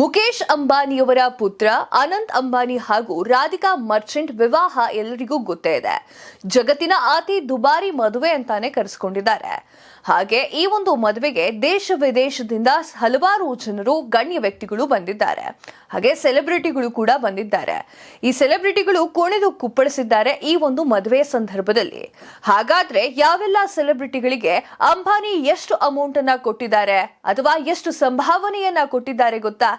ಮುಖೇಶ್ ಅಂಬಾನಿಯವರ ಪುತ್ರ ಅನಂತ್ ಅಂಬಾನಿ ಹಾಗೂ ರಾಧಿಕಾ ಮರ್ಚೆಂಟ್ ವಿವಾಹ ಎಲ್ಲರಿಗೂ ಗೊತ್ತೇ ಇದೆ. ಜಗತ್ತಿನ ಅತಿ ದುಬಾರಿ ಮದುವೆ ಅಂತಾನೆ ಕರೆಸಿಕೊಂಡಿದ್ದಾರೆ. ಹಾಗೆ ಈ ಒಂದು ಮದುವೆಗೆ ದೇಶ ವಿದೇಶದಿಂದ ಹಲವಾರು ಜನರು, ಗಣ್ಯ ವ್ಯಕ್ತಿಗಳು ಬಂದಿದ್ದಾರೆ. ಹಾಗೆ ಸೆಲೆಬ್ರಿಟಿಗಳು ಕೂಡ ಬಂದಿದ್ದಾರೆ. ಈ ಸೆಲೆಬ್ರಿಟಿಗಳು ಕುಣಿದು ಕುಪ್ಪಳಿಸಿದ್ದಾರೆ ಈ ಒಂದು ಮದುವೆ ಸಂದರ್ಭದಲ್ಲಿ. ಹಾಗಾದ್ರೆ ಯಾವೆಲ್ಲ ಸೆಲೆಬ್ರಿಟಿಗಳಿಗೆ ಅಂಬಾನಿ ಎಷ್ಟು ಅಮೌಂಟ್ ಅನ್ನ ಕೊಟ್ಟಿದ್ದಾರೆ ಅಥವಾ ಎಷ್ಟು ಸಂಭಾವನೆಯನ್ನ ಕೊಟ್ಟಿದ್ದಾರೆ ಗೊತ್ತಾ?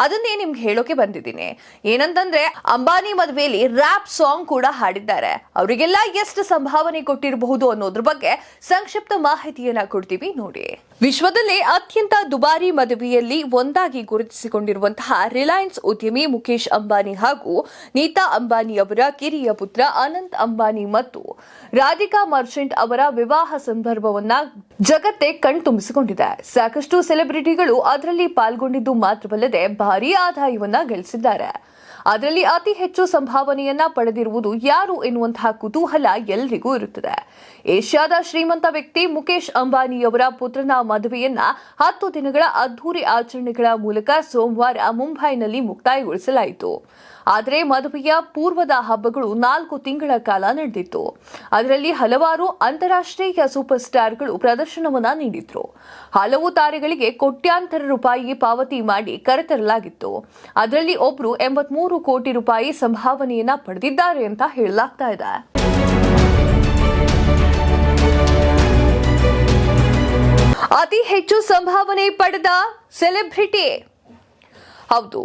ಅದನ್ನೇ ನಿಮ್ಗೆ ಹೇಳೋಕೆ ಬಂದಿದ್ದೀನಿ. ಏನಂತಂದ್ರೆ, ಅಂಬಾನಿ ಮದುವೆಯಲ್ಲಿ ರ್ಯಾಪ್ ಸಾಂಗ್ ಕೂಡ ಹಾಡಿದ್ದಾರೆ. ಅವರಿಗೆಲ್ಲ ಎಷ್ಟು ಸಂಭಾವನೆ ಕೊಟ್ಟಿರಬಹುದು ಅನ್ನೋದ್ರ ಬಗ್ಗೆ ಸಂಕ್ಷಿಪ್ತ ಮಾಹಿತಿಯನ್ನ ಕೊಡ್ತೀವಿ ನೋಡಿ. ವಿಶ್ವದಲ್ಲೇ ಅತ್ಯಂತ ದುಬಾರಿ ಮದುವೆಯಲ್ಲಿ ಒಂದಾಗಿ ಗುರುತಿಸಿಕೊಂಡಿರುವಂತಹ ರಿಲಯನ್ಸ್ ಉದ್ಯಮಿ ಮುಖೇಶ್ ಅಂಬಾನಿ ಹಾಗೂ ನೀತಾ ಅಂಬಾನಿ ಅವರ ಕಿರಿಯ ಪುತ್ರ ಅನಂತ್ ಅಂಬಾನಿ ಮತ್ತು ರಾಧಿಕಾ ಮರ್ಚೆಂಟ್ ಅವರ ವಿವಾಹ ಸಂದರ್ಭವನ್ನ ಜಗತ್ತೇ ಕಣ್ತುಂಬಿಸಿಕೊಂಡಿದೆ. ಸಾಕಷ್ಟು ಸೆಲೆಬ್ರಿಟಿಗಳು ಅದರಲ್ಲಿ ಪಾಲ್ಗೊಂಡಿದ್ದು ಮಾತ್ರವಲ್ಲದೆ ಭಾರೀ ಆದಾಯವನ್ನ ಗಳಿಸಿದ್ದಾರೆ ಅದರಲ್ಲಿ ಅತಿ ಹೆಚ್ಚು ಸಂಭಾವನೆಯನ್ನ ಪಡೆದಿರುವುದು ಯಾರು ಎನ್ನುವಂತಹ ಕುತೂಹಲ ಎಲ್ರಿಗೂ ಇರುತ್ತದೆ. ಏಷ್ಯಾದ ಶ್ರೀಮಂತ ವ್ಯಕ್ತಿ ಮುಖೇಶ್ ಅಂಬಾನಿಯವರ ಪುತ್ರನ ಮದುವೆಯನ್ನ ಹತ್ತು ದಿನಗಳ ಅದ್ದೂರಿ ಆಚರಣೆಗಳ ಮೂಲಕ ಸೋಮವಾರ ಮುಂಬೈನಲ್ಲಿ ಮುಕ್ತಾಯಗೊಳಿಸಲಾಯಿತು. ಆದರೆ ಮದುವೆಯ ಪೂರ್ವದ ಹಬ್ಬಗಳು ನಾಲ್ಕು ತಿಂಗಳ ಕಾಲ ನಡೆದಿತ್ತು. ಅದರಲ್ಲಿ ಹಲವಾರು ಅಂತಾರಾಷ್ಟ್ರೀಯ ಸೂಪರ್ ಸ್ಟಾರ್ಗಳು ಪ್ರದರ್ಶನವನ್ನ ನೀಡಿದ್ರು. ಹಲವು ತಾರೆಗಳಿಗೆ ಕೋಟ್ಯಾಂತರ ರೂಪಾಯಿ ಪಾವತಿ ಮಾಡಿ ಕರೆತರಲಾಗಿತ್ತು. ಅದರಲ್ಲಿ ಒಬ್ರು ಎಂಬತ್ಮೂರು ಕೋಟಿ ರೂಪಾಯಿ ಸಂಭಾವನೆಯನ್ನ ಪಡೆದಿದ್ದಾರೆ ಅಂತ ಹೇಳಲಾಗ್ತಾ ಇದೆ. ಅತಿ ಹೆಚ್ಚು ಸಂಭಾವನೆ ಪಡೆದ ಸೆಲೆಬ್ರಿಟಿ. ಹೌದು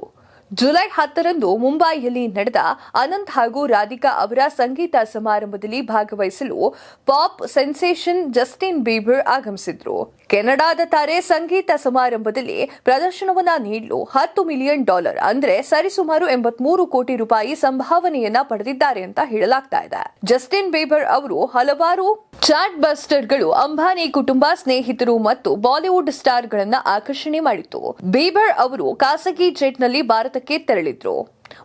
ಜುಲೈ ಹತ್ತರಂದು ಮುಂಬೈಯಲ್ಲಿ ನಡೆದ ಅನಂತ್ ಹಾಗೂ ರಾಧಿಕಾ ಅವರ ಸಂಗೀತ ಸಮಾರಂಭದಲ್ಲಿ ಭಾಗವಹಿಸಲು ಪಾಪ್ ಸೆನ್ಸೇಷನ್ ಜಸ್ಟಿನ್ ಬೀಬರ್ ಆಗಮಿಸಿದ್ರು. ಕೆನಡಾದ ತಾರೆ ಸಂಗೀತ ಸಮಾರಂಭದಲ್ಲಿ ಪ್ರದರ್ಶನವನ್ನ ನೀಡಲು ಹತ್ತು ಮಿಲಿಯನ್ ಡಾಲರ್ ಅಂದ್ರೆ ಸರಿಸುಮಾರು ಎಂಬತ್ಮೂರು ಕೋಟಿ ರೂಪಾಯಿ ಸಂಭಾವನೆಯನ್ನ ಪಡೆದಿದ್ದಾರೆ ಅಂತ ಹೇಳಲಾಗ್ತಾ ಇದೆ. ಜಸ್ಟಿನ್ ಬೀಬರ್ ಅವರು ಹಲವಾರು ಚಾಟ್ ಬಸ್ಟರ್ಗಳು ಅಂಬಾನಿ ಕುಟುಂಬ ಸ್ನೇಹಿತರು ಮತ್ತು ಬಾಲಿವುಡ್ ಸ್ಟಾರ್ಗಳನ್ನ ಆಕರ್ಷಣೆ ಮಾಡಿತು ಬೀಬರ್ ಅವರು ಖಾಸಗಿ ಜೆಟ್ನಲ್ಲಿ ಭಾರತಕ್ಕೆ ತೆರಳಿದ್ರು.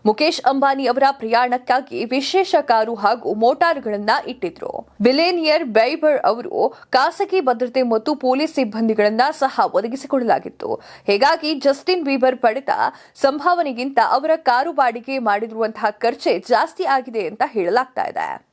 ಮುಖೇಶ್ ಅಂಬಾನಿ ಅವರ ಪ್ರಯಾಣಕ್ಕಾಗಿ ವಿಶೇಷ ಕಾರು ಹಾಗೂ ಮೋಟಾರ್ಗಳನ್ನ ಇಟ್ಟಿದ್ರು. ಬಿಲೇನಿಯರ್ ಬೈಬರ್ ಅವರು ಖಾಸಗಿ ಭದ್ರತೆ ಮತ್ತು ಪೊಲೀಸ್ ಸಿಬ್ಬಂದಿಗಳನ್ನ ಸಹ ಒದಗಿಸಿಕೊಡಲಾಗಿತ್ತು. ಹೀಗಾಗಿ ಜಸ್ಟಿನ್ ಬೀಬರ್ ಪಡೆದ ಸಂಭಾವನೆಗಿಂತ ಅವರ ಕಾರು ಬಾಡಿಗೆ ಮಾಡಿರುವಂತಹ ಖರ್ಚೆ ಜಾಸ್ತಿ ಆಗಿದೆ ಅಂತ ಹೇಳಲಾಗ್ತಾ ಇದೆ.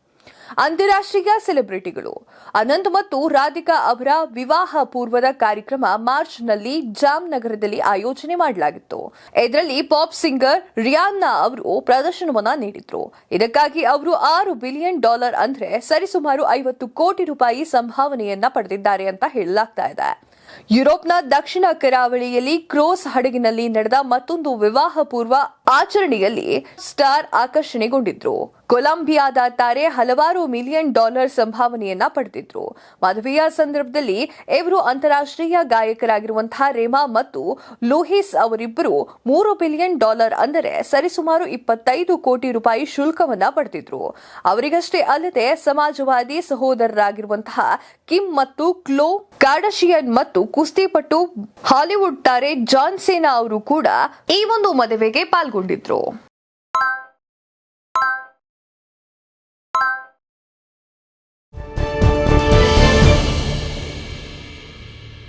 ಅಂತಾರಾಷ್ಟ್ರೀಯ ಸೆಲೆಬ್ರಿಟಿಗಳು. ಅನಂತ್ ಮತ್ತು ರಾಧಿಕಾ ಅವರ ವಿವಾಹ ಪೂರ್ವದ ಕಾರ್ಯಕ್ರಮ ಮಾರ್ಚ್ನಲ್ಲಿ ಜಾಮ್ ನಗರದಲ್ಲಿ ಆಯೋಜನೆ ಮಾಡಲಾಗಿತ್ತು. ಇದರಲ್ಲಿ ಪಾಪ್ ಸಿಂಗರ್ ರಿಯಾನ್ನಾ ಅವರು ಪ್ರದರ್ಶನವನ್ನ ನೀಡಿದ್ರು. ಇದಕ್ಕಾಗಿ ಅವರು ಆರು ಬಿಲಿಯನ್ ಡಾಲರ್ ಅಂದ್ರೆ ಸರಿಸುಮಾರು ಐವತ್ತು ಕೋಟಿ ರೂಪಾಯಿ ಸಂಭಾವನೆಯನ್ನ ಪಡೆದಿದ್ದಾರೆ ಅಂತ ಹೇಳಲಾಗ್ತಾ ಇದೆ. ಯುರೋಪ್ನ ದಕ್ಷಿಣ ಕರಾವಳಿಯಲ್ಲಿ ಕ್ರೋಸ್ ಹಡಗಿನಲ್ಲಿ ನಡೆದ ಮತ್ತೊಂದು ವಿವಾಹ ಪೂರ್ವ ಆಚರಣೆಯಲ್ಲಿ ಸ್ಟಾರ್ ಆಕರ್ಷಣೆಗೊಂಡಿದ್ರು. ಕೊಲಂಬಿಯಾದ ತಾರೆ ಹಲವಾರು ಮಿಲಿಯನ್ ಡಾಲರ್ ಸಂಭಾವನೆಯನ್ನ ಪಡೆದಿದ್ರು. ಮದುವೆಯ ಸಂದರ್ಭದಲ್ಲಿ ಇವರು ಅಂತಾರಾಷ್ಟ್ರೀಯ ಗಾಯಕರಾಗಿರುವಂತಹ ರೇಮಾ ಮತ್ತು ಲೋಹಿಸ್ ಅವರಿಬ್ಬರು ಮೂರು ಬಿಲಿಯನ್ ಡಾಲರ್ ಅಂದರೆ ಸರಿಸುಮಾರು ಇಪ್ಪತ್ತೈದು ಕೋಟಿ ರೂಪಾಯಿ ಶುಲ್ಕವನ್ನ ಪಡೆದಿದ್ರು. ಅವರಿಗಷ್ಟೇ ಅಲ್ಲದೆ ಸಮಾಜವಾದಿ ಸಹೋದರರಾಗಿರುವಂತಹ ಕಿಮ್ ಮತ್ತು ಕ್ಲೋ ಕಾರ್ಡಶಿಯನ್ ಮತ್ತು ಕುಸ್ತಿಪಟ್ಟು ಹಾಲಿವುಡ್ ತಾರೆ ಜಾನ್ ಸೇನಾ ಅವರು ಕೂಡ ಈ ಒಂದು ಮದುವೆಗೆ ಪಾಲ್ಗೊಂಡಿದ್ರು